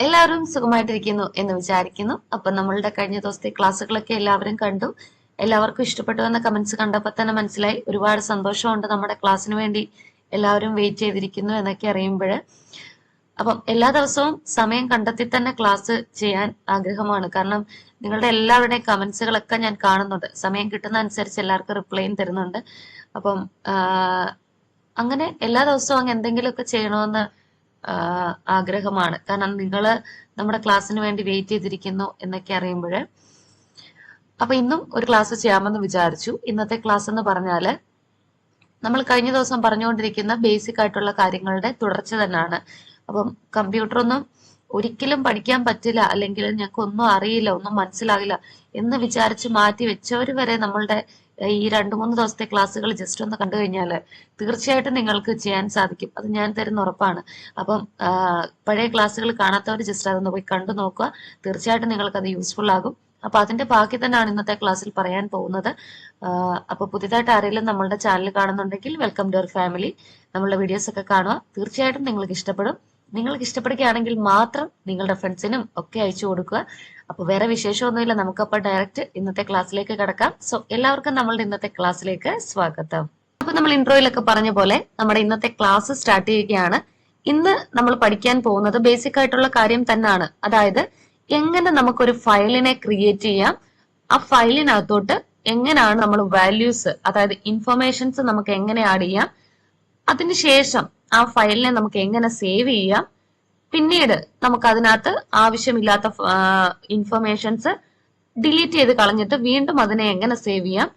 എല്ലാവരും സുഖമായിട്ടിരിക്കുന്നു എന്ന് വിചാരിക്കുന്നു. അപ്പൊ നമ്മളുടെ കഴിഞ്ഞ ദിവസത്തെ ക്ലാസ്സുകളൊക്കെ എല്ലാവരും കണ്ടു. എല്ലാവർക്കും ഇഷ്ടപ്പെട്ടു എന്ന കമന്റ്സ് കണ്ടപ്പോൾ തന്നെ മനസ്സിലായി. ഒരുപാട് സന്തോഷമുണ്ട് നമ്മുടെ ക്ലാസ്സിന് വേണ്ടി എല്ലാവരും വെയിറ്റ് ചെയ്തിരിക്കുന്നു എന്നൊക്കെ അറിയുമ്പോൾ. അപ്പം എല്ലാ ദിവസവും സമയം കണ്ടെത്തി തന്നെ ക്ലാസ് ചെയ്യാൻ ആഗ്രഹമാണ്. കാരണം നിങ്ങളുടെ എല്ലാവരുടെയും കമന്റ്സുകളൊക്കെ ഞാൻ കാണുന്നുണ്ട്. സമയം കിട്ടുന്ന അനുസരിച്ച് എല്ലാവർക്കും റിപ്ലൈയും തരുന്നുണ്ട്. അപ്പം അങ്ങനെ എല്ലാ ദിവസവും അങ്ങ് എന്തെങ്കിലുമൊക്കെ ചെയ്യണമെന്ന് ആഗ്രഹമാണ്. കാരണം നിങ്ങൾ നമ്മുടെ ക്ലാസ്സിന് വേണ്ടി വെയിറ്റ് ചെയ്തിരിക്കുന്നു എന്നൊക്കെ അറിയുമ്പോൾ അപ്പൊ ഇന്നും ഒരു ക്ലാസ് ചെയ്യാമെന്ന് വിചാരിച്ചു. ഇന്നത്തെ ക്ലാസ് എന്ന് പറഞ്ഞാൽ നമ്മൾ കഴിഞ്ഞ ദിവസം പറഞ്ഞുകൊണ്ടിരിക്കുന്ന ബേസിക് ആയിട്ടുള്ള കാര്യങ്ങളുടെ തുടർച്ച തന്നെയാണ്. അപ്പം കമ്പ്യൂട്ടർ ഒന്നും ഒരിക്കലും പഠിക്കാൻ പറ്റില്ല അല്ലെങ്കിൽ ഞങ്ങൾക്ക് ഒന്നും അറിയില്ല ഒന്നും മനസ്സിലാകില്ല എന്ന് വിചാരിച്ച് മാറ്റി വെച്ചവർ വരെ നമ്മളുടെ ഈ രണ്ട് മൂന്ന് ദിവസത്തെ ക്ലാസ്സുകൾ ജസ്റ്റ് ഒന്ന് കണ്ടു കഴിഞ്ഞാൽ തീർച്ചയായിട്ടും നിങ്ങൾക്ക് ചെയ്യാൻ സാധിക്കും. അത് ഞാൻ തരുന്ന ഉറപ്പാണ്. അപ്പം പഴയ ക്ലാസ്സുകൾ കാണാത്തവർ ജസ്റ്റ് അതൊന്ന് പോയി കണ്ടു നോക്കുക. തീർച്ചയായിട്ടും നിങ്ങൾക്ക് അത് യൂസ്ഫുൾ ആകും. അപ്പൊ അതിന്റെ ബാക്കി തന്നെയാണ് ഇന്നത്തെ ക്ലാസ്സിൽ പറയാൻ പോകുന്നത്. അപ്പൊ പുതിയതായിട്ട് ആരെങ്കിലും നമ്മളുടെ ചാനൽ കാണുന്നുണ്ടെങ്കിൽ വെൽക്കം ടു അവർ ഫാമിലി നമ്മളുടെ വീഡിയോസ് ഒക്കെ കാണുക. തീർച്ചയായിട്ടും നിങ്ങൾക്ക് ഇഷ്ടപ്പെടും. നിങ്ങൾക്ക് ഇഷ്ടപ്പെടുകയാണെങ്കിൽ മാത്രം നിങ്ങളുടെ ഫ്രണ്ട്സിനും ഒക്കെ അയച്ചു കൊടുക്കുക. അപ്പൊ വേറെ വിശേഷമൊന്നുമില്ല. നമുക്കപ്പോൾ ഡയറക്റ്റ് ഇന്നത്തെ ക്ലാസ്സിലേക്ക് കിടക്കാം. സോ എല്ലാവർക്കും നമ്മളുടെ ഇന്നത്തെ ക്ലാസ്സിലേക്ക് സ്വാഗതം. അപ്പൊ നമ്മൾ ഇൻട്രോയിലൊക്കെ പറഞ്ഞ പോലെ നമ്മുടെ ഇന്നത്തെ ക്ലാസ് സ്റ്റാർട്ട് ചെയ്യുകയാണ്. ഇന്ന് നമ്മൾ പഠിക്കാൻ പോകുന്നത് ബേസിക് ആയിട്ടുള്ള കാര്യം തന്നെയാണ്. അതായത് എങ്ങനെ നമുക്കൊരു ഫയലിനെ ക്രിയേറ്റ് ചെയ്യാം. ആ ഫയലിനകത്തോട്ട് എങ്ങനെയാണ് നമ്മൾ വാല്യൂസ് അതായത് ഇൻഫർമേഷൻസ് നമുക്ക് എങ്ങനെ ആഡ് ചെയ്യാം. അതിനുശേഷം ആ ഫയലിനെ നമുക്ക് എങ്ങനെ സേവ് ചെയ്യാം. പിന്നീട് നമുക്ക് അതിനകത്ത് ആവശ്യമില്ലാത്ത ഇൻഫർമേഷൻസ് ഡിലീറ്റ് ചെയ്ത് കളഞ്ഞിട്ട് വീണ്ടും അതിനെ എങ്ങനെ സേവ് ചെയ്യാം.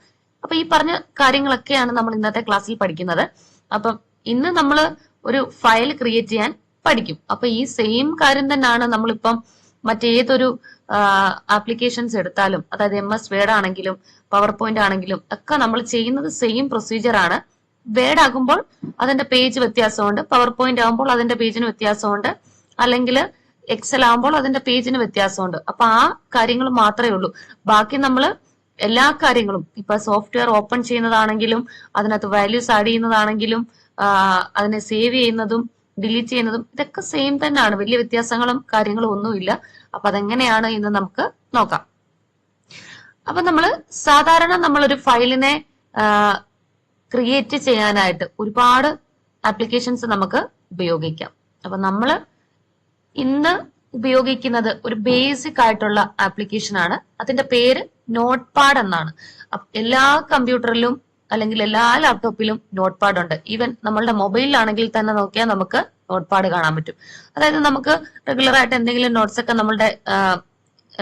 അപ്പൊ ഈ പറഞ്ഞ കാര്യങ്ങളൊക്കെയാണ് നമ്മൾ ഇന്നത്തെ ക്ലാസ്സിൽ പഠിക്കുന്നത്. അപ്പം ഇന്ന് നമ്മൾ ഒരു ഫയൽ ക്രിയേറ്റ് ചെയ്യാൻ പഠിക്കും. അപ്പൊ ഈ സെയിം കാര്യം തന്നെയാണ് നമ്മളിപ്പം മറ്റേതൊരു ആപ്ലിക്കേഷൻസ് എടുത്താലും അതായത് എം എസ് വേഡ് ആണെങ്കിലും പവർ പോയിന്റ് ആണെങ്കിലും ഒക്കെ നമ്മൾ ചെയ്യുന്നത് സെയിം പ്രൊസീജിയർ ആണ്. വേഡ് ആകുമ്പോൾ അതിന്റെ പേജ് വ്യത്യാസമുണ്ട്. പവർ പോയിന്റ് ആകുമ്പോൾ അതിന്റെ പേജിന് വ്യത്യാസമുണ്ട്. അല്ലെങ്കിൽ എക്സൽ ആകുമ്പോൾ അതിന്റെ പേജിന് വ്യത്യാസമുണ്ട്. അപ്പൊ ആ കാര്യങ്ങൾ മാത്രമേ ഉള്ളൂ. ബാക്കി നമ്മൾ എല്ലാ കാര്യങ്ങളും ഇപ്പൊ സോഫ്റ്റ്വെയർ ഓപ്പൺ ചെയ്യുന്നതാണെങ്കിലും അതിനകത്ത് വാല്യൂസ് ആഡ് ചെയ്യുന്നതാണെങ്കിലും അതിനെ സേവ് ചെയ്യുന്നതും ഡിലീറ്റ് ചെയ്യുന്നതും ഇതൊക്കെ സെയിം തന്നെയാണ്. വലിയ വ്യത്യാസങ്ങളും കാര്യങ്ങളും ഒന്നുമില്ല. അപ്പൊ അതെങ്ങനെയാണ് എന്ന് നമുക്ക് നോക്കാം. അപ്പൊ നമ്മൾ സാധാരണ നമ്മളൊരു ഫയലിനെ ക്രിയേറ്റ് ചെയ്യാനായിട്ട് ഒരുപാട് ആപ്ലിക്കേഷൻസ് നമുക്ക് ഉപയോഗിക്കാം. അപ്പൊ നമ്മൾ ഇന്ന് ഉപയോഗിക്കുന്നത് ഒരു ബേസിക് ആയിട്ടുള്ള ആപ്ലിക്കേഷൻ ആണ്. അതിന്റെ പേര് നോട്ട് പാഡ് എന്നാണ് എല്ലാ കമ്പ്യൂട്ടറിലും അല്ലെങ്കിൽ എല്ലാ ലാപ്ടോപ്പിലും നോട്ട് പാഡ് ഉണ്ട്. ഈവൻ നമ്മളുടെ മൊബൈലിലാണെങ്കിൽ തന്നെ നോക്കിയാൽ നമുക്ക് നോട്ട് പാഡ് കാണാൻ പറ്റും. അതായത് നമുക്ക് റെഗുലർ ആയിട്ട് എന്തെങ്കിലും നോട്ട്സ് ഒക്കെ നമ്മളുടെ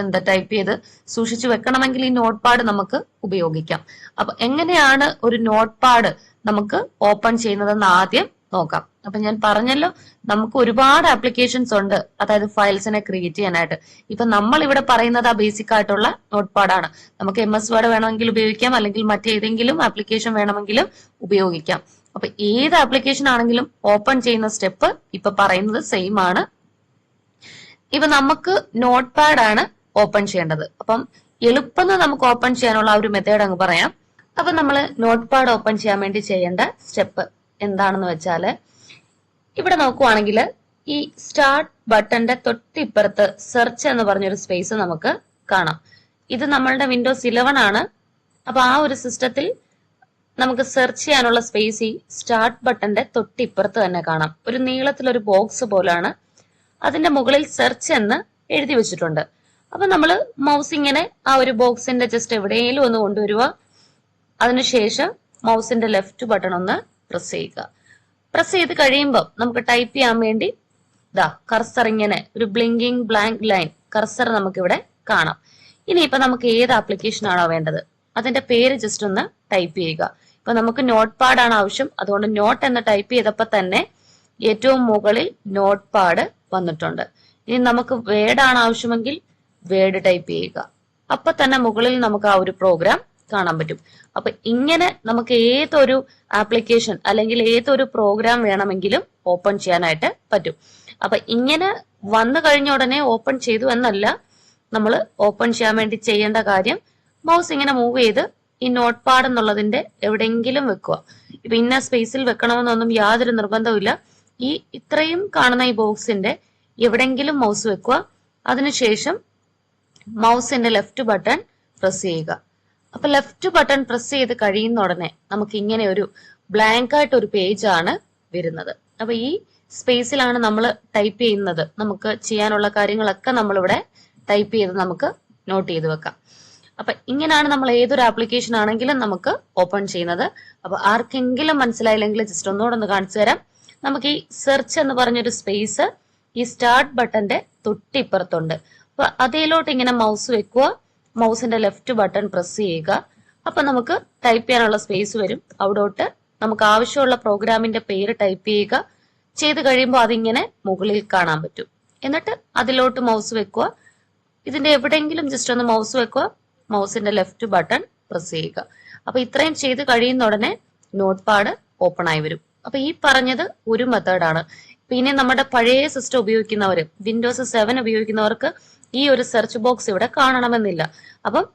എന്താ ടൈപ്പ് ചെയ്ത് സൂക്ഷിച്ചു വെക്കണമെങ്കിൽ ഈ നോട്ട് പാഡ് നമുക്ക് ഉപയോഗിക്കാം. അപ്പൊ എങ്ങനെയാണ് ഒരു നോട്ട് പാഡ് നമുക്ക് ഓപ്പൺ ചെയ്യുന്നതെന്ന് ആദ്യം നോക്കാം. അപ്പൊ ഞാൻ പറഞ്ഞല്ലോ നമുക്ക് ഒരുപാട് ആപ്ലിക്കേഷൻസ് ഉണ്ട്. അതായത് ഫയൽസിനെ ക്രിയേറ്റ് ചെയ്യാനായിട്ട്. ഇപ്പൊ നമ്മൾ ഇവിടെ പറയുന്നത് ആ ബേസിക് ആയിട്ടുള്ള നോട്ട് പാഡാണ് നമുക്ക് എം എസ് വേർഡ് വേണമെങ്കിൽ ഉപയോഗിക്കാം അല്ലെങ്കിൽ മറ്റേതെങ്കിലും ആപ്ലിക്കേഷൻ വേണമെങ്കിലും ഉപയോഗിക്കാം. അപ്പൊ ഏത് ആപ്ലിക്കേഷൻ ആണെങ്കിലും ഓപ്പൺ ചെയ്യുന്ന സ്റ്റെപ്പ് ഇപ്പൊ പറയുന്നത് സെയിം ആണ്. ഇപ്പൊ നമുക്ക് നോട്ട് പാഡ് ആണ് ഓപ്പൺ ചെയ്യേണ്ടത്. അപ്പം എളുപ്പം നമുക്ക് ഓപ്പൺ ചെയ്യാനുള്ള ആ ഒരു മെത്തേഡ് അങ്ങ് പറയാം. അപ്പൊ നമ്മൾ നോട്ട് പാഡ് ഓപ്പൺ ചെയ്യാൻ വേണ്ടി ചെയ്യേണ്ട സ്റ്റെപ്പ് എന്താണെന്ന് വെച്ചാൽ ഇവിടെ നോക്കുവാണെങ്കിൽ ഈ സ്റ്റാർട്ട് ബട്ടന്റെ തൊട്ടിപ്പുറത്ത് സെർച്ച് എന്ന് പറഞ്ഞൊരു സ്പേസ് നമുക്ക് കാണാം. ഇത് നമ്മളുടെ വിൻഡോസ് ഇലവൻ ആണ്. അപ്പൊ ആ ഒരു സിസ്റ്റത്തിൽ നമുക്ക് സെർച്ച് ചെയ്യാനുള്ള സ്പേസ് ഈ സ്റ്റാർട്ട് ബട്ടന്റെ തൊട്ടിപ്പുറത്ത് തന്നെ കാണാം. ഒരു നീളത്തിലൊരു ബോക്സ് പോലാണ് അതിന്റെ മുകളിൽ സെർച്ച് എന്ന് എഴുതി വെച്ചിട്ടുണ്ട്. അപ്പൊ നമ്മൾ മൗസ് ഇങ്ങനെ ആ ഒരു ബോക്സിന്റെ ജസ്റ്റ് എവിടെയെങ്കിലും ഒന്ന് കൊണ്ടുവരിക അതിനുശേഷം മൗസിന്റെ ലെഫ്റ്റ് ബട്ടൺ ഒന്ന് പ്രസ് ചെയ്യുക. പ്രസ് ചെയ്ത് കഴിയുമ്പോൾ നമുക്ക് ടൈപ്പ് ചെയ്യാൻ വേണ്ടി ഇതാ കർസർ ഇങ്ങനെ ഒരു ബ്ലിങ്കിങ് ബ്ലാങ്ക് ലൈൻ കർസർ നമുക്ക് ഇവിടെ കാണാം. ഇനിയിപ്പോ നമുക്ക് ഏത് ആപ്ലിക്കേഷൻ ആണോ വേണ്ടത്? അതിന്റെ പേര് ജസ്റ്റ് ഒന്ന് ടൈപ്പ് ചെയ്യുക. ഇപ്പൊ നമുക്ക് നോട്ട് പാഡ് ആണ് ആവശ്യം. അതുകൊണ്ട് നോട്ട് എന്ന് ടൈപ്പ് ചെയ്തപ്പോൾ തന്നെ ഏറ്റവും മുകളിൽ നോട്ട് പാഡ് വന്നിട്ടുണ്ട്. ഇനി നമുക്ക് വേഡാണ് ആവശ്യമെങ്കിൽ വേഡ് ടൈപ്പ് ചെയ്യുക. അപ്പൊ തന്നെ മുകളിൽ നമുക്ക് ആ ഒരു പ്രോഗ്രാം കാണാൻ പറ്റും. അപ്പൊ ഇങ്ങനെ നമുക്ക് ഏതൊരു ആപ്ലിക്കേഷൻ അല്ലെങ്കിൽ ഏതൊരു പ്രോഗ്രാം വേണമെങ്കിലും ഓപ്പൺ ചെയ്യാനായിട്ട് പറ്റും. അപ്പൊ ഇങ്ങനെ വന്നു കഴിഞ്ഞ ഉടനെ ഓപ്പൺ ചെയ്തു എന്നല്ല നമ്മൾ ഓപ്പൺ ചെയ്യാൻ വേണ്ടി ചെയ്യേണ്ട കാര്യം മൗസ് ഇങ്ങനെ മൂവ് ചെയ്ത് ഈ നോട്ട് പാഡ് എന്നുള്ളതിന്റെ എവിടെയെങ്കിലും വെക്കുക. ഇപ്പൊ ഇന്ന സ്പേസിൽ വെക്കണമെന്നൊന്നും യാതൊരു നിർബന്ധവുമില്ല ഈ ഇത്രയും കാണുന്ന ഈ ബോക്സിന്റെ എവിടെങ്കിലും മൗസ് വെക്കുക. അതിനുശേഷം മൗസിന്റെ ലെഫ്റ്റ് ബട്ടൺ പ്രസ് ചെയ്യുക. അപ്പൊ ലെഫ്റ്റ് ബട്ടൺ പ്രസ് ചെയ്ത് കഴിയുന്ന ഉടനെ നമുക്ക് ഇങ്ങനെ ഒരു ബ്ലാങ്ക് ആയിട്ട് ഒരു പേജ് ആണ് വരുന്നത്. അപ്പൊ ഈ സ്പേസിലാണ് നമ്മൾ ടൈപ്പ് ചെയ്യുന്നത്. നമുക്ക് ചെയ്യാനുള്ള കാര്യങ്ങളൊക്കെ നമ്മളിവിടെ ടൈപ്പ് ചെയ്ത് നമുക്ക് നോട്ട് ചെയ്ത് വെക്കാം. അപ്പൊ ഇങ്ങനെയാണ് നമ്മൾ ഏതൊരു ആപ്ലിക്കേഷൻ ആണെങ്കിലും നമുക്ക് ഓപ്പൺ ചെയ്യുന്നത്. അപ്പൊ ആർക്കെങ്കിലും മനസ്സിലായില്ലെങ്കിൽ ജസ്റ്റ് ഒന്നുകൂടെ ഒന്ന് കാണിച്ചു തരാം. നമുക്ക് ഈ സെർച്ച് എന്ന് പറഞ്ഞൊരു സ്പേസ് ഈ സ്റ്റാർട്ട് ബട്ടന്റെ തൊട്ടിപ്പുറത്തുണ്ട്. അപ്പൊ അതിലോട്ട് ഇങ്ങനെ മൗസ് വെക്കുക. മൗസിന്റെ ലെഫ്റ്റ് ബട്ടൺ പ്രസ് ചെയ്യുക. അപ്പൊ നമുക്ക് ടൈപ്പ് ചെയ്യാനുള്ള സ്പേസ് വരും. അവിടോട്ട് നമുക്ക് ആവശ്യമുള്ള പ്രോഗ്രാമിന്റെ പേര് ടൈപ്പ് ചെയ്യുക. ചെയ്ത് കഴിയുമ്പോൾ അതിങ്ങനെ മുകളിൽ കാണാൻ പറ്റും. എന്നിട്ട് അതിലോട്ട് മൗസ് വെക്കുക. ഇതിന്റെ എവിടെയെങ്കിലും ജസ്റ്റ് ഒന്ന് മൗസ് വെക്കുക. മൗസിന്റെ ലെഫ്റ്റ് ബട്ടൺ പ്രസ് ചെയ്യുക. അപ്പൊ ഇത്രയും ചെയ്ത് കഴിയുന്ന ഉടനെ നോട്ട് പാഡ് ഓപ്പൺ ആയി വരും. അപ്പൊ ഈ പറഞ്ഞത് ഒരു മെത്തേഡാണ് പിന്നെ നമ്മുടെ പഴയ സിസ്റ്റം ഉപയോഗിക്കുന്നവർ വിൻഡോസ് സെവൻ ഉപയോഗിക്കുന്നവർക്ക് ഈ ഒരു സെർച്ച് ബോക്സ് ഇവിടെ കാണണമെന്നില്ല. അപ്പം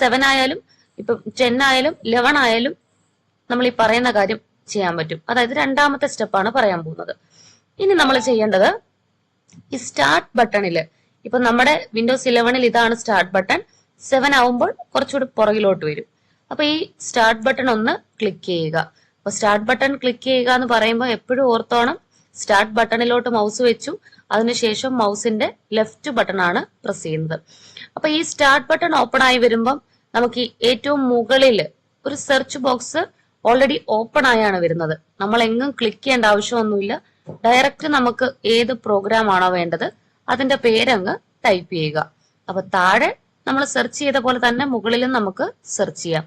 സെവൻ ആയാലും ഇപ്പം ടെൻ ആയാലും ലെവൻ ആയാലും നമ്മൾ ഈ പറയുന്ന കാര്യം ചെയ്യാൻ പറ്റും. അതായത് രണ്ടാമത്തെ സ്റ്റെപ്പാണ് പറയാൻ പോകുന്നത്. ഇനി നമ്മൾ ചെയ്യേണ്ടത് ഈ സ്റ്റാർട്ട് ബട്ടണിൽ ഇപ്പൊ നമ്മുടെ വിൻഡോസ് ഇലവനിൽ ഇതാണ് സ്റ്റാർട്ട് ബട്ടൺ സെവൻ ആവുമ്പോൾ കുറച്ചുകൂടി പുറകിലോട്ട് വരും. അപ്പൊ ഈ സ്റ്റാർട്ട് ബട്ടൺ ഒന്ന് ക്ലിക്ക് ചെയ്യുക. അപ്പൊ സ്റ്റാർട്ട് ബട്ടൺ ക്ലിക്ക് ചെയ്യുക എന്ന് പറയുമ്പോൾ എപ്പോഴും ഓർത്തോണം സ്റ്റാർട്ട് ബട്ടണിലോട്ട് മൗസ് വെച്ചു അതിനുശേഷം മൗസിന്റെ ലെഫ്റ്റ് ബട്ടൺ ആണ് പ്രസ് ചെയ്യുന്നത്. അപ്പൊ ഈ സ്റ്റാർട്ട് ബട്ടൺ ഓപ്പൺ ആയി വരുമ്പം നമുക്ക് ഈ ഏറ്റവും മുകളിൽ ഒരു സെർച്ച് ബോക്സ് ഓൾറെഡി ഓപ്പൺ ആയാണ് വരുന്നത്. നമ്മൾ എങ്ങും ക്ലിക്ക് ചെയ്യേണ്ട ആവശ്യമൊന്നുമില്ല. ഡയറക്റ്റ് നമുക്ക് ഏത് പ്രോഗ്രാം ആണോ വേണ്ടത് അതിന്റെ പേരങ്ങ് ടൈപ്പ് ചെയ്യുക. അപ്പൊ താഴെ നമ്മൾ സെർച്ച് ചെയ്ത പോലെ തന്നെ മുകളിലും നമുക്ക് സെർച്ച് ചെയ്യാം.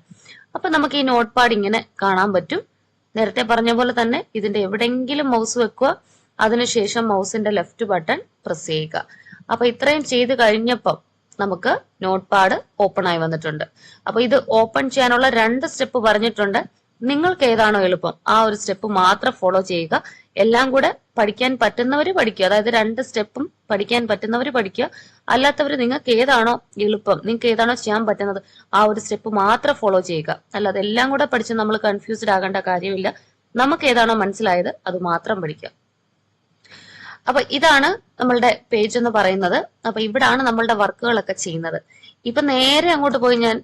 അപ്പൊ നമുക്ക് ഈ നോട്ട് പാഡ് ഇങ്ങനെ കാണാൻ പറ്റും. നേരത്തെ പറഞ്ഞ പോലെ തന്നെ ഇതിന്റെ എവിടെയെങ്കിലും മൗസ് വെക്കുക. അതിനുശേഷം മൗസിന്റെ ലെഫ്റ്റ് ബട്ടൺ പ്രസ് ചെയ്യുക. അപ്പൊ ഇത്രയും ചെയ്ത് കഴിഞ്ഞപ്പം നമുക്ക് നോട്ട് പാഡ് ഓപ്പൺ ആയി വന്നിട്ടുണ്ട്. അപ്പൊ ഇത് ഓപ്പൺ ചെയ്യാനുള്ള രണ്ട് സ്റ്റെപ്പ് പറഞ്ഞിട്ടുണ്ട്. നിങ്ങൾക്ക് ഏതാണോ എളുപ്പം. ആ ഒരു സ്റ്റെപ്പ് മാത്രം ഫോളോ ചെയ്യുക. എല്ലാം കൂടെ പഠിക്കാൻ പറ്റുന്നവർ പഠിക്കുക. അതായത് രണ്ട് സ്റ്റെപ്പും പഠിക്കാൻ പറ്റുന്നവർ പഠിക്കുക. അല്ലാത്തവർ നിങ്ങൾക്ക് ഏതാണോ എളുപ്പം നിങ്ങൾക്ക് ഏതാണോ ചെയ്യാൻ പറ്റുന്നത് ആ ഒരു സ്റ്റെപ്പ് മാത്രം ഫോളോ ചെയ്യുക. അല്ലാതെ എല്ലാം കൂടെ പഠിച്ച് നമ്മൾ കൺഫ്യൂസ്ഡ് ആകേണ്ട കാര്യമില്ല. നമുക്ക് ഏതാണോ മനസ്സിലായത് അത് മാത്രം പഠിക്കുക. അപ്പൊ ഇതാണ് നമ്മളുടെ പേജ് എന്ന് പറയുന്നത്. അപ്പൊ ഇവിടാണ് നമ്മളുടെ വർക്കുകളൊക്കെ ചെയ്യുന്നത്. ഇപ്പൊ നേരെ അങ്ങോട്ട് പോയി ഞാൻ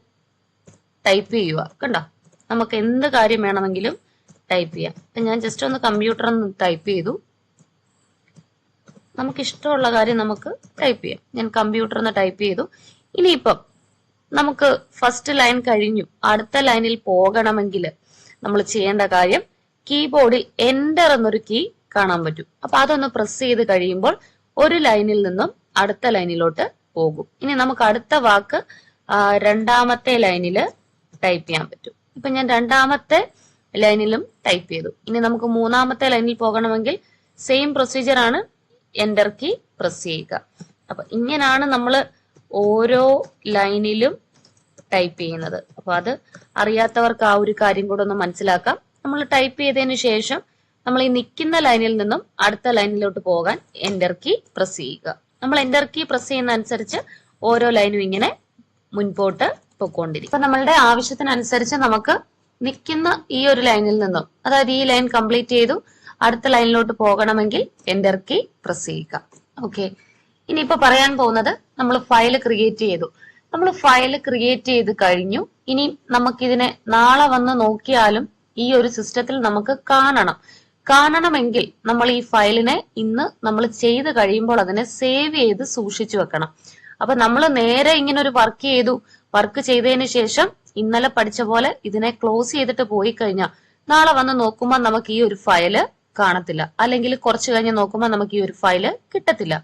ടൈപ്പ് ചെയ്യുക. കണ്ടോ? നമുക്ക് എന്ത് കാര്യം വേണമെങ്കിലും ടൈപ്പ് ചെയ്യാം. അപ്പൊ ഞാൻ ജസ്റ്റ് ഒന്ന് കമ്പ്യൂട്ടർ ഒന്ന് ടൈപ്പ് ചെയ്തു. നമുക്ക് ഇഷ്ടമുള്ള കാര്യം നമുക്ക് ടൈപ്പ് ചെയ്യാം. ഞാൻ കമ്പ്യൂട്ടർ ഒന്ന് ടൈപ്പ് ചെയ്തു. ഇനിയിപ്പം നമുക്ക് ഫസ്റ്റ് ലൈൻ കഴിഞ്ഞു. അടുത്ത ലൈനിൽ പോകണമെങ്കിൽ നമ്മൾ ചെയ്യേണ്ട കാര്യം കീബോർഡിൽ എന്റർ എന്നൊരു കീ കാണാൻ പറ്റും. അപ്പൊ അതൊന്ന് പ്രസ് ചെയ്ത് കഴിയുമ്പോൾ ഒരു ലൈനിൽ നിന്നും അടുത്ത ലൈനിലോട്ട് പോകും. ഇനി നമുക്ക് അടുത്ത വാക്ക് രണ്ടാമത്തെ ലൈനിൽ ടൈപ്പ് ചെയ്യാൻ പറ്റും. ഇപ്പൊ ഞാൻ രണ്ടാമത്തെ ലൈനിലും ടൈപ്പ് ചെയ്തു. ഇനി നമുക്ക് മൂന്നാമത്തെ ലൈനിൽ പോകണമെങ്കിൽ സെയിം പ്രൊസീജിയർ ആണ് എന്റർ കീ പ്രസ് ചെയ്യുക. അപ്പൊ ഇങ്ങനെയാണ് നമ്മൾ ഓരോ ലൈനിലും ടൈപ്പ് ചെയ്യുന്നത്. അപ്പൊ അത് അറിയാത്തവർക്ക് ആ ഒരു കാര്യം കൂടെ ഒന്ന് മനസ്സിലാക്കാം. നമ്മൾ ടൈപ്പ് ചെയ്തതിനു ശേഷം നമ്മൾ ഈ നിൽക്കുന്ന ലൈനിൽ നിന്നും അടുത്ത ലൈനിലോട്ട് പോകാൻ എന്റർ കീ പ്രസ് ചെയ്യുക. നമ്മൾ എന്റർ കീ പ്രസ് ചെയ്യുന്ന അനുസരിച്ച് ഓരോ ലൈനും ഇങ്ങനെ മുൻപോട്ട് പൊക്കോണ്ടിരിക്കും അപ്പൊ നമ്മളുടെ ആവശ്യത്തിനനുസരിച്ച് നമുക്ക് നിൽക്കുന്ന ഈ ഒരു ലൈനിൽ നിന്നും അതായത് ഈ ലൈൻ കംപ്ലീറ്റ് ചെയ്തു അടുത്ത ലൈനിലോട്ട് പോകണമെങ്കിൽ എന്റർ കീ പ്രസ് ചെയ്യുക. ഓക്കെ ഇനിയിപ്പോ പറയാൻ പോകുന്നത് നമ്മൾ ഫയൽ ക്രിയേറ്റ് ചെയ്തു. നമ്മൾ ഫയൽ ക്രിയേറ്റ് ചെയ്ത് കഴിഞ്ഞു. ഇനി നമുക്കിതിനെ നാളെ വന്ന് നോക്കിയാലും ഈ ഒരു സിസ്റ്റത്തിൽ നമുക്ക് കാണണം. കാണണമെങ്കിൽ നമ്മൾ ഈ ഫയലിനെ ഇന്ന് നമ്മൾ ചെയ്ത് കഴിയുമ്പോൾ അതിനെ സേവ് ചെയ്ത് സൂക്ഷിച്ചു വെക്കണം. അപ്പൊ നമ്മൾ നേരെ ഇങ്ങനെ ഒരു വർക്ക് ചെയ്തു. വർക്ക് ചെയ്തതിന് ശേഷം ഇന്നലെ പഠിച്ച പോലെ ഇതിനെ ക്ലോസ് ചെയ്തിട്ട് പോയി കഴിഞ്ഞാൽ നാളെ വന്ന് നോക്കുമ്പോൾ നമുക്ക് ഈ ഒരു ഫയൽ കാണത്തില്ല. അല്ലെങ്കിൽ കുറച്ച് കഴിഞ്ഞ് നോക്കുമ്പോൾ നമുക്ക് ഈ ഒരു ഫയൽ കിട്ടത്തില്ല.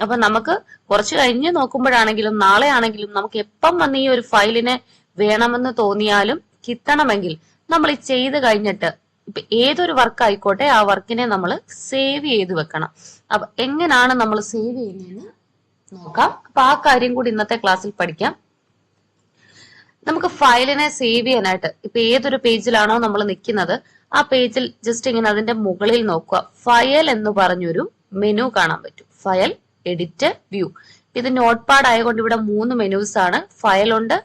അപ്പൊ നമുക്ക് കുറച്ച് കഴിഞ്ഞ് നോക്കുമ്പോഴാണെങ്കിലും നാളെ ആണെങ്കിലും നമുക്ക് എപ്പം വന്ന് ഈ ഒരു ഫയലിനെ വേണമെന്ന് തോന്നിയാലും കിട്ടണമെങ്കിൽ നമ്മൾ ചെയ്ത് കഴിഞ്ഞിട്ട് ഏതൊരു വർക്ക് ആയിക്കോട്ടെ ആ വർക്കിനെ നമ്മൾ സേവ് ചെയ്ത് വെക്കണം. അപ്പൊ എങ്ങനെയാണ് നമ്മൾ സേവ് ചെയ്യുന്നതെന്ന് നോക്കാം. അപ്പൊ ആ കാര്യം കൂടി ഇന്നത്തെ ക്ലാസ്സിൽ പഠിക്കാം. നമുക്ക് ഫയലിനെ സേവ് ചെയ്യാനായിട്ട് ഇപ്പൊ ഏതൊരു പേജിലാണോ നമ്മൾ നിൽക്കുന്നത് ആ പേജിൽ ജസ്റ്റ് ഇങ്ങനെ അതിന്റെ മുകളിൽ നോക്കുക. ഫയൽ എന്ന് പറഞ്ഞൊരു മെനു കാണാൻ പറ്റും. ഫയൽ എഡിറ്റ് വ്യൂ ഇത് നോട്ട് പാഡ് ആയതുകൊണ്ട് ഇവിടെ മൂന്ന് മെനുസ് ആണ്. ഫയൽ ഉണ്ട്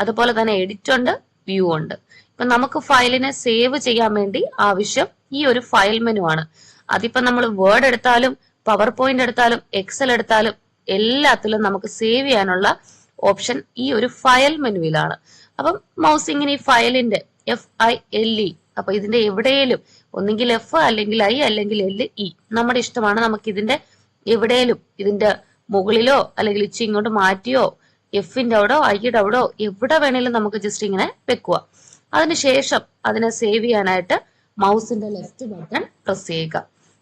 അതുപോലെ തന്നെ എഡിറ്റ് ഉണ്ട് വ്യൂ ഉണ്ട്. ഇപ്പൊ നമുക്ക് ഫയലിനെ സേവ് ചെയ്യാൻ വേണ്ടി ആവശ്യം ഈ ഒരു ഫയൽ മെനു ആണ്. അതിപ്പോ നമ്മൾ വേർഡ് എടുത്താലും പവർ പോയിന്റ് എടുത്താലും എക്സൽ എടുത്താലും എല്ലാത്തിലും നമുക്ക് സേവ് ചെയ്യാനുള്ള ഓപ്ഷൻ ഈ ഒരു ഫയൽ മെനുവിലാണ്. അപ്പം മൗസ് ഇങ്ങനെ ഈ ഫയലിന്റെ എഫ് ഐ എൽ ഇ അപ്പൊ ഇതിന്റെ എവിടെയെങ്കിലും ഒന്നെങ്കിൽ എഫ് അല്ലെങ്കിൽ ഐ അല്ലെങ്കിൽ എൽ ഇ നമ്മുടെ ഇഷ്ടമാണ് നമുക്ക് ഇതിന്റെ എവിടെയും ഇതിന്റെ മുകളിലോ അല്ലെങ്കിൽ ഇച്ചി ഇങ്ങോട്ട് മാറ്റിയോ എഫിന്റെ അവിടോ ഐയുടെ അവിടോ എവിടെ വേണേലും നമുക്ക് ജസ്റ്റ് ഇങ്ങനെ വെക്കുക അതിനുശേഷം അതിനെ സേവ് ചെയ്യാനായിട്ട് മൗസിന്റെ ലെഫ്റ്റ് ബട്ടൺ പ്രസ് ചെയ്യുക.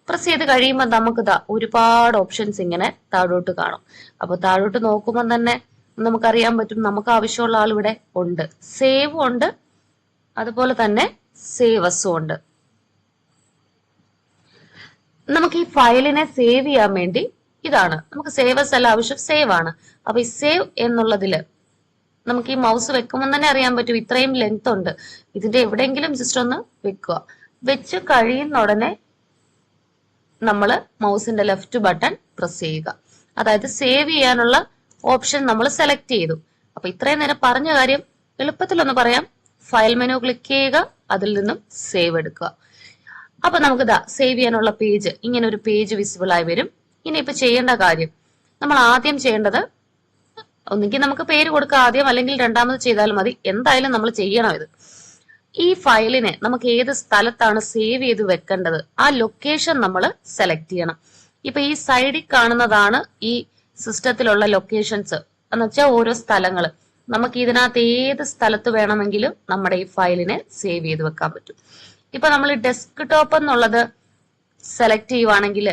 പ്രസ് ചെയ്ത് കഴിയുമ്പോൾ നമുക്ക് ദാ ഒരുപാട് ഓപ്ഷൻസ് ഇങ്ങനെ താഴോട്ട് കാണും. അപ്പൊ താഴോട്ട് നോക്കുമ്പോൾ തന്നെ നമുക്കറിയാൻ പറ്റും നമുക്ക് ആവശ്യമുള്ള ആൾ ഇവിടെ ഉണ്ട്. സേവ് ഉണ്ട്. അതുപോലെ തന്നെ സേവസും ഉണ്ട്. നമുക്ക് ഈ ഫയലിനെ സേവ് ചെയ്യാൻ വേണ്ടി ഇതാണ്. നമുക്ക് സേവസ് അല്ല ആവശ്യം സേവ് ആണ്. അപ്പൊ ഈ സേവ് എന്നുള്ളതിൽ നമുക്ക് ഈ മൗസ് വെക്കുമ്പോൾ തന്നെ അറിയാൻ പറ്റും. ഇത്രയും ലെങ്ത് ഉണ്ട്. ഇതിന്റെ എവിടെയെങ്കിലും ജസ്റ്റ് ഒന്ന് വെക്കുക. വെച്ച് കഴിയുന്ന ഉടനെ നമ്മൾ മൗസിന്റെ ലെഫ്റ്റ് ബട്ടൺ പ്രസ് ചെയ്യുക. അതായത് സേവ് ചെയ്യാനുള്ള ഓപ്ഷൻ നമ്മൾ സെലക്ട് ചെയ്തു. അപ്പൊ ഇത്രയും നേരം പറഞ്ഞ കാര്യം എളുപ്പത്തിൽ ഒന്ന് പറയാം. ഫയൽ മെനു ക്ലിക്ക് ചെയ്യുക അതിൽ നിന്നും സേവ് എടുക്കുക. അപ്പൊ നമുക്ക് ഇതാ സേവ് ചെയ്യാനുള്ള പേജ് ഇങ്ങനെ ഒരു പേജ് വിസിബിൾ ആയി വരും. ഇനി ഇപ്പൊ ചെയ്യേണ്ട കാര്യം. നമ്മൾ ആദ്യം ചെയ്യേണ്ടത് ഒന്നുകിൽ നമുക്ക് പേര് കൊടുക്കുക ആദ്യം അല്ലെങ്കിൽ രണ്ടാമത് ചെയ്താലും മതി. എന്തായാലും നമ്മൾ ചെയ്യണം ഇത്. ഈ ഫയലിനെ നമുക്ക് ഏത് സ്ഥലത്താണ് സേവ് ചെയ്ത് വെക്കേണ്ടത്? ആ ലൊക്കേഷൻ നമ്മൾ സെലക്ട് ചെയ്യണം. ഇപ്പൊ ഈ സൈഡിൽ കാണുന്നതാണ് ഈ സിസ്റ്റത്തിലുള്ള ലൊക്കേഷൻസ് എന്ന് വെച്ചാൽ ഓരോ സ്ഥലങ്ങൾ നമുക്ക് ഇതിനകത്ത് ഏത് സ്ഥലത്ത് വേണമെങ്കിലും നമ്മുടെ ഈ ഫയലിനെ സേവ് ചെയ്ത് വെക്കാൻ പറ്റും. ഇപ്പൊ നമ്മൾ ഡെസ്ക് ടോപ്പ് എന്നുള്ളത് സെലക്ട് ചെയ്യുവാണെങ്കിൽ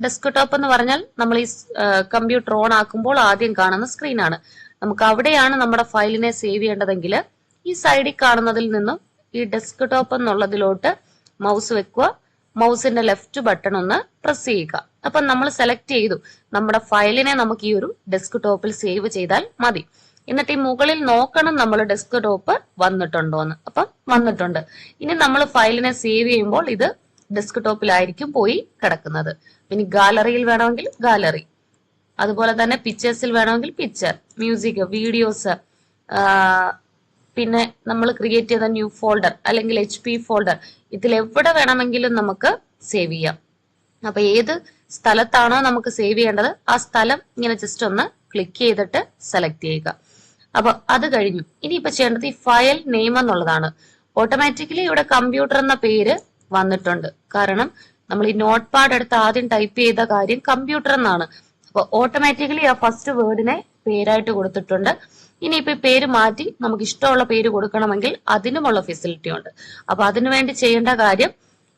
ഡെസ്ക് ടോപ്പ് എന്ന് പറഞ്ഞാൽ നമ്മൾ ഈ കമ്പ്യൂട്ടർ ഓൺ ആക്കുമ്പോൾ ആദ്യം കാണുന്ന സ്ക്രീനാണ് നമുക്ക് അവിടെയാണ് നമ്മുടെ ഫയലിനെ സേവ് ചെയ്യേണ്ടതെങ്കിൽ ഈ സൈഡിൽ കാണുന്നതിൽ നിന്നും ഈ ഡെസ്ക്ടോപ്പ് എന്നുള്ളതിലോട്ട് മൗസ് വെക്കുക. മൗസിന്റെ ലെഫ്റ്റ് ബട്ടൺ ഒന്ന് പ്രസ് ചെയ്യുക. അപ്പൊ നമ്മൾ സെലക്ട് ചെയ്തു. നമ്മുടെ ഫയലിനെ നമുക്ക് ഈ ഒരു ഡെസ്ക്ടോപ്പിൽ സേവ് ചെയ്താൽ മതി. എന്നിട്ട് ഈ മുകളിൽ നോക്കണം നമ്മൾ ഡെസ്ക്ടോപ്പ് വന്നിട്ടുണ്ടോ എന്ന് അപ്പം വന്നിട്ടുണ്ട്. ഇനി നമ്മൾ ഫയലിനെ സേവ് ചെയ്യുമ്പോൾ ഇത് ഡെസ്ക് ടോപ്പിലായിരിക്കും പോയി കിടക്കുന്നത്. പിന്നെ ഗാലറിയിൽ വേണമെങ്കിൽ ഗാലറി. അതുപോലെ തന്നെ പിക്ചേഴ്സിൽ വേണമെങ്കിൽ പിക്ചർ മ്യൂസിക് വീഡിയോസ് പിന്നെ നമ്മൾ ക്രിയേറ്റ് ചെയ്ത ന്യൂ ഫോൾഡർ അല്ലെങ്കിൽ എച്ച് പി ഫോൾഡർ ഇതിൽ എവിടെ വേണമെങ്കിലും നമുക്ക് സേവ് ചെയ്യാം. അപ്പൊ ഏത് സ്ഥലത്താണോ നമുക്ക് സേവ് ചെയ്യേണ്ടത് ആ സ്ഥലം ഇങ്ങനെ ജസ്റ്റ് ഒന്ന് ക്ലിക്ക് ചെയ്തിട്ട് സെലക്ട് ചെയ്യുക. അപ്പൊ അത് കഴിഞ്ഞു. ഇനിയിപ്പോ ചെയ്യേണ്ടത് ഈ ഫയൽ നെയിം എന്നുള്ളതാണ്. ഓട്ടോമാറ്റിക്കലി ഇവിടെ കമ്പ്യൂട്ടർ എന്ന പേര് വന്നിട്ടുണ്ട്. കാരണം നമ്മൾ ഈ നോട്ട് പാഡ് എടുത്ത് ആദ്യം ടൈപ്പ് ചെയ്ത കാര്യം കമ്പ്യൂട്ടർ എന്നാണ്. അപ്പൊ ഓട്ടോമാറ്റിക്കലി ആ ഫസ്റ്റ് വേർഡിനെ പേരായിട്ട് കൊടുത്തിട്ടുണ്ട്. ഇനിയിപ്പോ ഈ പേര് മാറ്റി നമുക്ക് ഇഷ്ടമുള്ള പേര് കൊടുക്കണമെങ്കിൽ അതിനുമുള്ള ഫെസിലിറ്റി ഉണ്ട്. അപ്പൊ അതിനുവേണ്ടി ചെയ്യേണ്ട കാര്യം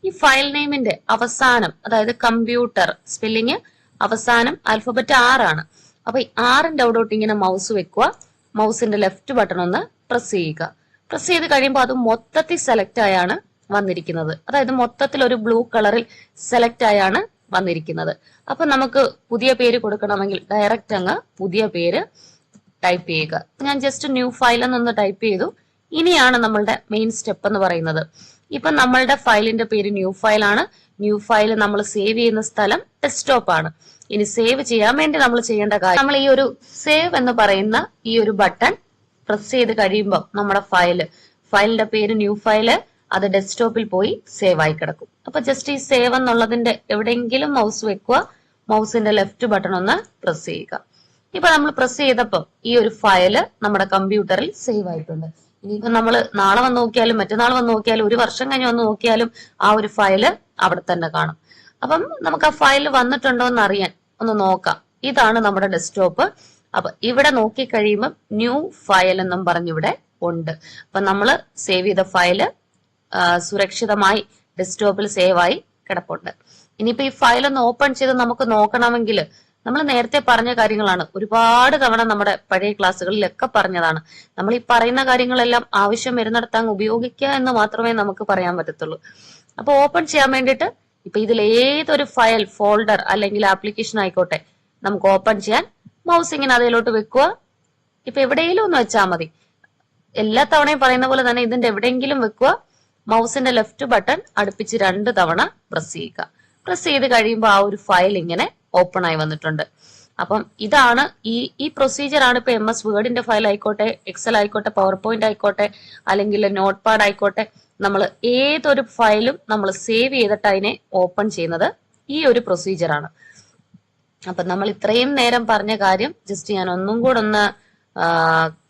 ഈ ഫയൽ നെയിമിന്റെ അവസാനം അതായത് കമ്പ്യൂട്ടർ സ്പെല്ലിങ് അവസാനം ആൽഫബറ്റ് ആറാണ് അപ്പൊ ഈ ആറിന്റെ അവിടോട്ട് ഇങ്ങനെ മൗസ് വെക്കുക. മൗസിന്റെ ലെഫ്റ്റ് ബട്ടൺ ഒന്ന് പ്രസ് ചെയ്യുക. പ്രസ് ചെയ്ത് കഴിയുമ്പോൾ അത് മൊത്തത്തിൽ സെലക്ട് ആയാണ്. വന്നിരിക്കുന്നത്. അതായത് മൊത്തത്തിൽ ഒരു ബ്ലൂ കളറിൽ സെലക്ട് ആയാണ് വന്നിരിക്കുന്നത്. അപ്പൊ നമുക്ക് പുതിയ പേര് കൊടുക്കണമെങ്കിൽ ഡയറക്റ്റ് അങ്ങ് പുതിയ പേര് ടൈപ്പ് ചെയ്യുക. ഞാൻ ജസ്റ്റ് ന്യൂ ഫയൽ എന്നൊന്ന് ടൈപ്പ് ചെയ്തു. ഇനിയാണ് നമ്മളുടെ മെയിൻ സ്റ്റെപ്പ് എന്ന് പറയുന്നത്. ഇപ്പൊ നമ്മളുടെ ഫയലിന്റെ പേര് ന്യൂ ഫയൽ ആണ്. ന്യൂ ഫയൽ നമ്മൾ സേവ് ചെയ്യുന്ന സ്ഥലം ഡെസ്ക്ടോപ്പ് ആണ്. ഇനി സേവ് ചെയ്യാൻ വേണ്ടി നമ്മൾ ചെയ്യേണ്ട കാര്യം നമ്മൾ ഈ ഒരു സേവ് എന്ന് പറയുന്ന ഈ ഒരു ബട്ടൺ പ്രസ് ചെയ്ത് കഴിയുമ്പോൾ നമ്മുടെ ഫയൽ ഫയലിന്റെ പേര് ന്യൂ ഫയൽ അത് ഡെസ്ക്ടോപ്പിൽ പോയി സേവ് ആയി കിടക്കും. അപ്പൊ ജസ്റ്റ് ഈ സേവ് എന്നുള്ളതിന്റെ എവിടെയെങ്കിലും മൗസ് വെക്കുക മൗസിന്റെ ലെഫ്റ്റ് ബട്ടൺ ഒന്ന് പ്രസ് ചെയ്യുക. ഇപ്പൊ നമ്മൾ പ്രസ് ചെയ്തപ്പോൾ ഈ ഒരു ഫയൽ നമ്മുടെ കമ്പ്യൂട്ടറിൽ സേവ് ആയിട്ടുണ്ട്. ഇനിയിപ്പോ നമ്മൾ നാളെ വന്ന് നോക്കിയാലും മറ്റന്നാൾ വന്ന് നോക്കിയാലും ഒരു വർഷം കഴിഞ്ഞ് വന്ന് നോക്കിയാലും ആ ഒരു ഫയൽ അവിടെ തന്നെ കാണും. അപ്പം നമുക്ക് ആ ഫയൽ വന്നിട്ടുണ്ടോ എന്ന് അറിയാൻ ഒന്ന് നോക്കാം. ഇതാണ് നമ്മുടെ ഡെസ്ക്ടോപ്പ് അപ്പൊ ഇവിടെ നോക്കി കഴിയുമ്പോൾ ന്യൂ ഫയൽ എന്നും പറഞ്ഞിവിടെ ഉണ്ട്. അപ്പൊ നമ്മൾ സേവ് ചെയ്ത ഫയൽ സുരക്ഷിതമായി ഡെസ്ക്ടോപ്പിൽ സേവ് ആയി കിടപ്പുണ്ട്. ഇനിയിപ്പോ ഈ ഫയൽ ഒന്ന് ഓപ്പൺ ചെയ്ത് നമുക്ക് നോക്കണമെങ്കിൽ നമ്മൾ നേരത്തെ പറഞ്ഞ കാര്യങ്ങളാണ്. ഒരുപാട് തവണ നമ്മുടെ പഴയ ക്ലാസ്സുകളിലൊക്കെ പറഞ്ഞതാണ്. നമ്മൾ ഈ പറയുന്ന കാര്യങ്ങളെല്ലാം ആവശ്യം വരുന്നിടത്ത് അങ്ങ് ഉപയോഗിക്കുക എന്ന് മാത്രമേ നമുക്ക് പറയാൻ പറ്റത്തുള്ളൂ. അപ്പൊ ഓപ്പൺ ചെയ്യാൻ വേണ്ടിയിട്ട് ഇപ്പൊ ഇതിൽ ഏതൊരു ഫയൽ ഫോൾഡർ അല്ലെങ്കിൽ ആപ്ലിക്കേഷൻ ആയിക്കോട്ടെ നമുക്ക് ഓപ്പൺ ചെയ്യാൻ മൗസ് ഇങ്ങനെ അതിലോട്ട് വെക്കുക. ഇപ്പൊ എവിടെയെങ്കിലും ഒന്ന് വെച്ചാൽ മതി. എല്ലാ തവണയും പറയുന്ന പോലെ തന്നെ ഇതിന്റെ എവിടെയെങ്കിലും വെക്കുക. മൗസിന്റെ ലെഫ്റ്റ് ബട്ടൺ അടുപ്പിച്ച് രണ്ട് തവണ പ്രസ് ചെയ്യുക. പ്രസ് ചെയ്ത് കഴിയുമ്പോൾ ആ ഒരു ഫയൽ ഇങ്ങനെ ഓപ്പൺ ആയി വന്നിട്ടുണ്ട്. അപ്പം ഇതാണ് ഈ ഈ പ്രൊസീജിയർ ആണ് ഇപ്പൊ എം എസ് വേർഡിന്റെ ഫയൽ ആയിക്കോട്ടെ എക്സൽ ആയിക്കോട്ടെ പവർ പോയിന്റ് ആയിക്കോട്ടെ അല്ലെങ്കിൽ നോട്ട് പാഡ് ആയിക്കോട്ടെ നമ്മൾ ഏതൊരു ഫയലും നമ്മൾ സേവ് ചെയ്തിട്ട് അതിനെ ഓപ്പൺ ചെയ്യുന്നത് ഈ ഒരു പ്രൊസീജിയർ ആണ്. അപ്പൊ നമ്മൾ ഇത്രയും നേരം പറഞ്ഞ കാര്യം ജസ്റ്റ് ഞാൻ ഒന്നും കൂടെ ഒന്ന്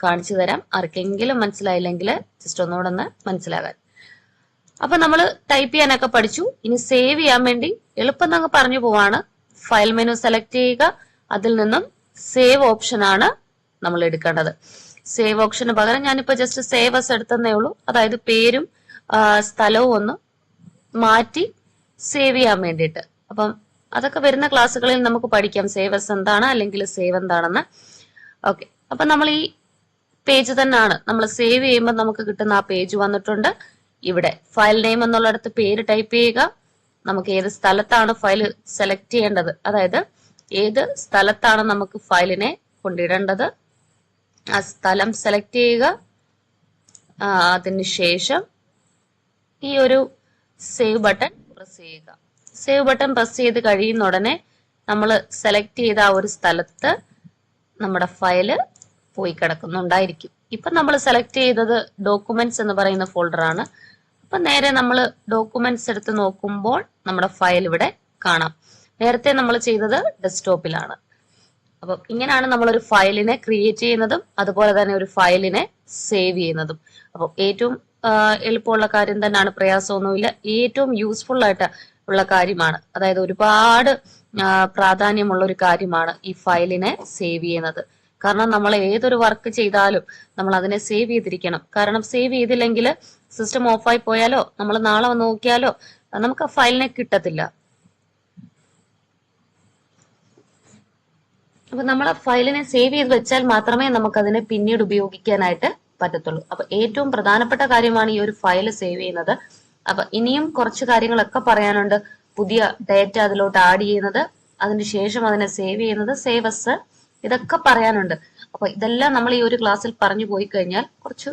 കാണിച്ചു തരാം. ആർക്കെങ്കിലും മനസ്സിലായില്ലെങ്കിൽ ജസ്റ്റ് ഒന്നുകൂടെ ഒന്ന് മനസ്സിലാകാൻ. അപ്പൊ നമ്മൾ ടൈപ്പ് ചെയ്യാനൊക്കെ പഠിച്ചു. ഇനി സേവ് ചെയ്യാൻ വേണ്ടി എളുപ്പം അങ്ങ് പറഞ്ഞു പോവാണ്. ഫയൽ മെനു സെലക്ട് ചെയ്യുക. അതിൽ നിന്നും സേവ് ഓപ്ഷൻ ആണ് നമ്മൾ എടുക്കേണ്ടത്. സേവ് ഓപ്ഷന് പകരം ഞാനിപ്പോ ജസ്റ്റ് സേവ് എസ് എടുത്തതേ ഉള്ളൂ. അതായത് പേരും സ്ഥലവും ഒന്ന് മാറ്റി സേവ് ചെയ്യാൻ വേണ്ടിയിട്ട്. അപ്പം അതൊക്കെ വരുന്ന ക്ലാസ്സുകളിൽ നമുക്ക് പഠിക്കാം. സേവ് എസ് എന്താണ് അല്ലെങ്കിൽ സേവ് എന്താണെന്ന്. ഓക്കെ അപ്പൊ നമ്മൾ ഈ പേജ് തന്നെയാണ്. നമ്മൾ സേവ് ചെയ്യുമ്പോൾ നമുക്ക് കിട്ടുന്ന ആ പേജ് വന്നിട്ടുണ്ട്. ഇവിടെ ഫയൽ നെയിം എന്നുള്ളിടത്ത് പേര് ടൈപ്പ് ചെയ്യുക. നമുക്ക് ഏത് സ്ഥലത്താണ് ഫയൽ സെലക്ട് ചെയ്യേണ്ടത്? അതായത് ഏത് സ്ഥലത്താണ് നമുക്ക് ഫയലിനെ കൊണ്ടിടേണ്ടത്? ആ സ്ഥലം സെലക്ട് ചെയ്യുക. അതിനുശേഷം ഈ ഒരു സേവ് ബട്ടൺ പ്രസ് ചെയ്യുക. സേവ് ബട്ടൺ പ്രസ് ചെയ്ത് കഴിയുന്ന ഉടനെ നമ്മൾ സെലക്ട് ചെയ്ത ആ ഒരു സ്ഥലത്ത് നമ്മുടെ ഫയൽ പോയി കിടക്കുന്നുണ്ടായിരിക്കും. ഇപ്പൊ നമ്മൾ സെലക്ട് ചെയ്തത് ഡോക്യുമെന്റ്സ് എന്ന് പറയുന്ന ഫോൾഡർ ആണ്. അപ്പൊ നേരെ നമ്മൾ ഡോക്യുമെന്റ്സ് എടുത്ത് നോക്കുമ്പോൾ നമ്മുടെ ഫയൽ ഇവിടെ കാണാം. നേരത്തെ നമ്മൾ ചെയ്തത് ഡെസ്ക്ടോപ്പിലാണ് അപ്പം ഇങ്ങനെയാണ് നമ്മൾ ഒരു ഫയലിനെ ക്രിയേറ്റ് ചെയ്യുന്നതും അതുപോലെ തന്നെ ഒരു ഫയലിനെ സേവ് ചെയ്യുന്നതും. അപ്പം ഏറ്റവും എളുപ്പമുള്ള കാര്യം തന്നെയാണ് പ്രയാസമൊന്നുമില്ല. ഏറ്റവും യൂസ്ഫുൾ ആയിട്ട് ഉള്ള കാര്യമാണ്. അതായത് ഒരുപാട് പ്രാധാന്യമുള്ള ഒരു കാര്യമാണ് ഈ ഫയലിനെ സേവ് ചെയ്യുന്നത്. കാരണം നമ്മൾ ഏതൊരു വർക്ക് ചെയ്താലും നമ്മൾ അതിനെ സേവ് ചെയ്തിരിക്കണം. കാരണം സേവ് ചെയ്തില്ലെങ്കിൽ സിസ്റ്റം ഓഫായി പോയാലോ? നമ്മൾ നാളെ വന്ന് നോക്കിയാലോ? നമുക്ക് ആ ഫയലിനെ കിട്ടത്തില്ല. അപ്പൊ നമ്മൾ ആ ഫയലിനെ സേവ് ചെയ്ത് വെച്ചാൽ മാത്രമേ നമുക്ക് അതിനെ പിന്നീട് ഉപയോഗിക്കാനായിട്ട് പറ്റത്തുള്ളൂ. അപ്പൊ ഏറ്റവും പ്രധാനപ്പെട്ട കാര്യമാണ് ഈ ഒരു ഫയൽ സേവ് ചെയ്യുന്നത്. അപ്പൊ ഇനിയും കുറച്ച് കാര്യങ്ങളൊക്കെ പറയാനുണ്ട്. പുതിയ ഡേറ്റ അതിലോട്ട് ആഡ് ചെയ്യുന്നത് അതിനുശേഷം അതിനെ സേവ് ചെയ്യുന്നത് സേവസ് ഇതൊക്കെ പറയാനുണ്ട്. അപ്പൊ ഇതെല്ലാം നമ്മൾ ഈ ഒരു ക്ലാസ്സിൽ പറഞ്ഞു പോയി കഴിഞ്ഞാൽ കുറച്ച്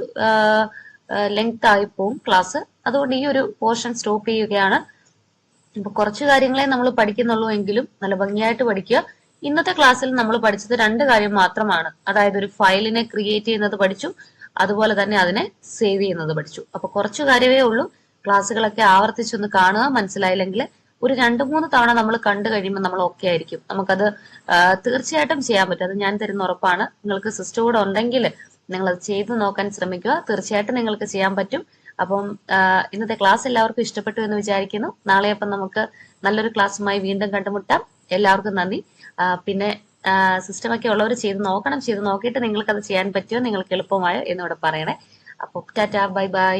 ലെങ്ത് ആയി പോവും ക്ലാസ് അതുകൊണ്ട് ഈ ഒരു പോർഷൻ സ്റ്റോപ്പ് ചെയ്യുകയാണ്. ഇപ്പൊ കുറച്ച് കാര്യങ്ങളെ നമ്മൾ പഠിക്കുന്നുള്ളൂ എങ്കിലും നല്ല ഭംഗിയായിട്ട് പഠിക്കുക. ഇന്നത്തെ ക്ലാസ്സിൽ നമ്മൾ പഠിച്ചത് രണ്ട് കാര്യം മാത്രമാണ്. അതായത് ഒരു ഫയലിനെ ക്രിയേറ്റ് ചെയ്യുന്നത് പഠിച്ചു അതുപോലെ തന്നെ അതിനെ സേവ് ചെയ്യുന്നത് പഠിച്ചു. അപ്പൊ കുറച്ച് കാര്യമേ ഉള്ളൂ. ക്ലാസ്സുകളൊക്കെ ആവർത്തിച്ചൊന്ന് കാണുക മനസ്സിലായില്ലെങ്കിൽ ഒരു രണ്ട് മൂന്ന് തവണ നമ്മൾ കണ്ടു കഴിയുമ്പോൾ നമ്മൾ ഓക്കെ ആയിരിക്കും. നമുക്കത് തീർച്ചയായിട്ടും ചെയ്യാൻ പറ്റും. അത് ഞാൻ തരുന്ന ഉറപ്പാണ്. നിങ്ങൾക്ക് സിസ്റ്റം കൂടെ ഉണ്ടെങ്കിൽ നിങ്ങൾ അത് ചെയ്തു നോക്കാൻ ശ്രമിക്കുക. തീർച്ചയായിട്ടും നിങ്ങൾക്ക് ചെയ്യാൻ പറ്റും. അപ്പം ഇന്നത്തെ ക്ലാസ് എല്ലാവർക്കും ഇഷ്ടപ്പെട്ടു എന്ന് വിചാരിക്കുന്നു. നാളെ അപ്പം നമുക്ക് നല്ലൊരു ക്ലാസ്സുമായി വീണ്ടും കണ്ടുമുട്ടാം. എല്ലാവർക്കും നന്ദി. പിന്നെ സിസ്റ്റം ഒക്കെ ഉള്ളവർ ചെയ്ത് നോക്കണം. ചെയ്ത് നോക്കിയിട്ട് നിങ്ങൾക്ക് അത് ചെയ്യാൻ പറ്റുമോ നിങ്ങൾക്ക് എളുപ്പമായോ എന്നിവിടെ പറയണേ. അപ്പോൾ ടാറ്റാ ബൈ ബൈ.